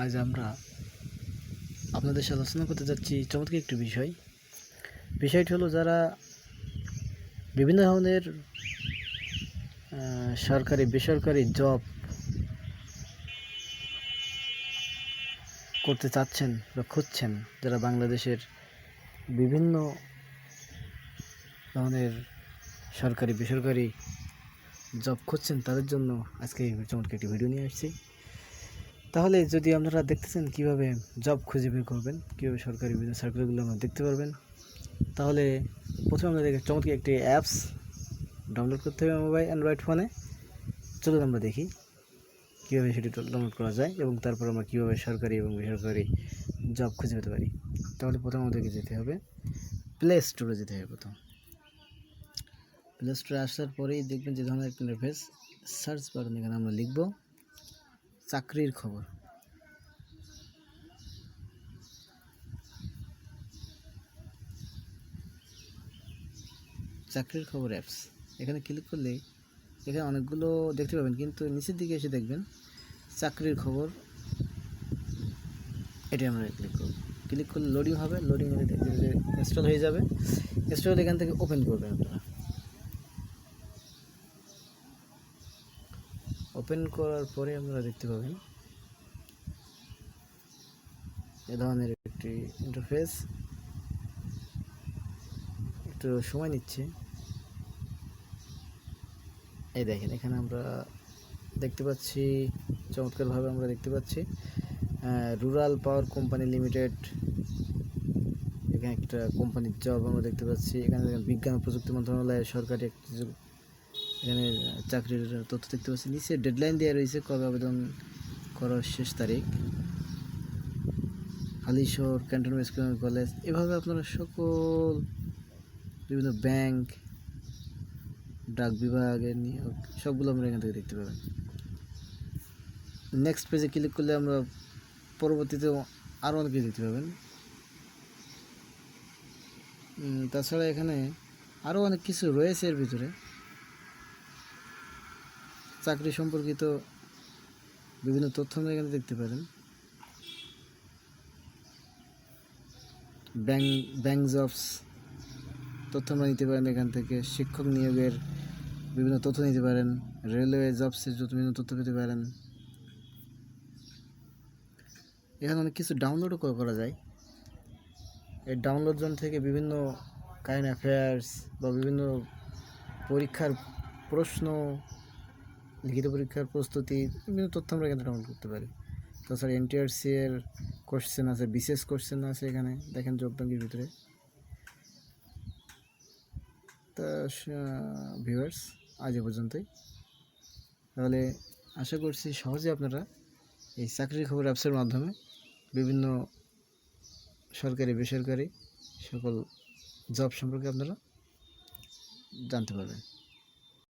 আজ আমরা আপনাদের সাথে আলোচনা করতে যাচ্ছি চমৎকার একটি বিষয়। বিষয়টি হলো যারা বিভিন্ন ধরনের সরকারি, বেসরকারি জব করতে চাচ্ছেন বা খুঁজছেন, যারা বাংলাদেশের বিভিন্ন ধরনের সরকারি, বেসরকারি জব খুঁজছেন, তাদের জন্য আজকে চমৎকার একটি ভিডিও নিয়ে আসছি। তাহলে যদি আপনারা দেখতেছেন কীভাবে জব খুঁজে বের করবেন, কীভাবে সরকারি বিভিন্ন সার্কুলারগুলো আপনারা দেখতে পারবেন, তাহলে প্রথমে আমাদের চমৎকার একটি অ্যাপস ডাউনলোড করতে হবে মোবাইল অ্যান্ড্রয়েড ফোনে চলুন আমরা দেখি কীভাবে সেটি ডাউনলোড করা যায় এবং তারপর আমরা কীভাবে সরকারি এবং বেসরকারি জব খুঁজে পেতে পারি। তাহলে প্রথম আমাদেরকে যেতে হবে প্লে স্টোরে যেতে হবে প্রথম। প্লে স্টোরে আসার পরেই দেখবেন যে ধরনের একটা ইন্টারফেস সার্চ বাটন এখানে আমরা লিখব। চাকরির খবর। চাকরির খবর অ্যাপস এখানে ক্লিক করলে এখানে অনেকগুলো দেখতে পাবেন, কিন্তু নিচের দিকে এসে দেখবেন চাকরির খবর। এটি আমরা ক্লিক করব। ক্লিক করলে লোডিং হবে লোডিং হলে ইনস্টল হয়ে যাবে। ইনস্টল এখান থেকে ওপেন করবেন আপনারা। ওপেন করার পরে আপনারা দেখতে পাবেন এ ধরনের একটি ইন্টারফেস একটু সময় নিচ্ছে। এই দেখেন, এখানে আমরা দেখতে পাচ্ছি, চমৎকারভাবে আমরা দেখতে পাচ্ছি রুরাল পাওয়ার কোম্পানি লিমিটেড এখানে একটা কোম্পানির জব আমরা দেখতে পাচ্ছি। এখানে বিজ্ঞান ও প্রযুক্তি মন্ত্রণালয়ের সরকারি একটি এখানে চাকরির তথ্য দেখতে পাচ্ছি নিচে ডেডলাইন দেওয়া রয়েছে কবে আবেদন করার শেষ তারিখ। হালিশহর, ক্যান্টনমেন্ট স্কুল, কলেজ, এভাবে আপনারা সকল বিভিন্ন ব্যাংক, ডাক বিভাগের নিয়োগ, সবগুলো আমরা এখান থেকে দেখতে পাবেন। নেক্সট পেজে ক্লিক করলে আমরা পরবর্তীতে আরও অনেক দেখতে পাবেন। তাছাড়া এখানে আরও অনেক কিছু রয়েছে এর ভিতরে। চাকরি সম্পর্কিত বিভিন্ন তথ্য আমরা এখানে দেখতে পারেন। ব্যাংক ব্যাংক জবস তথ্য আমরা নিতে পারেন এখান থেকে। শিক্ষক নিয়োগের বিভিন্ন তথ্য নিতে পারেন। রেলওয়ে জবসের যত বিভিন্ন তথ্য পেতে পারেন। এখানে অনেক কিছু ডাউনলোডও করা যায়। এই ডাউনলোড জোন থেকে বিভিন্ন কারেন্ট অ্যাফেয়ার্স বা বিভিন্ন পরীক্ষার প্রশ্ন লিখিত পরীক্ষার প্রস্তুতি, বিভিন্ন তথ্য আমরা এখানে ডাউনলোড করতে পারি। তাছাড়া এনটিআরসি এর কোশ্চেন আছে, বিশেষ কোশ্চেন আছে এখানে, দেখেন জব ভিতরে। তা ভিউয়ার্স আজ পর্যন্তই। তাহলে আশা করছি সহজে আপনারা এই চাকরির খবর অ্যাপসের মাধ্যমে বিভিন্ন সরকারি, বেসরকারি সকল জব সম্পর্কে আপনারা জানতে পারবেন।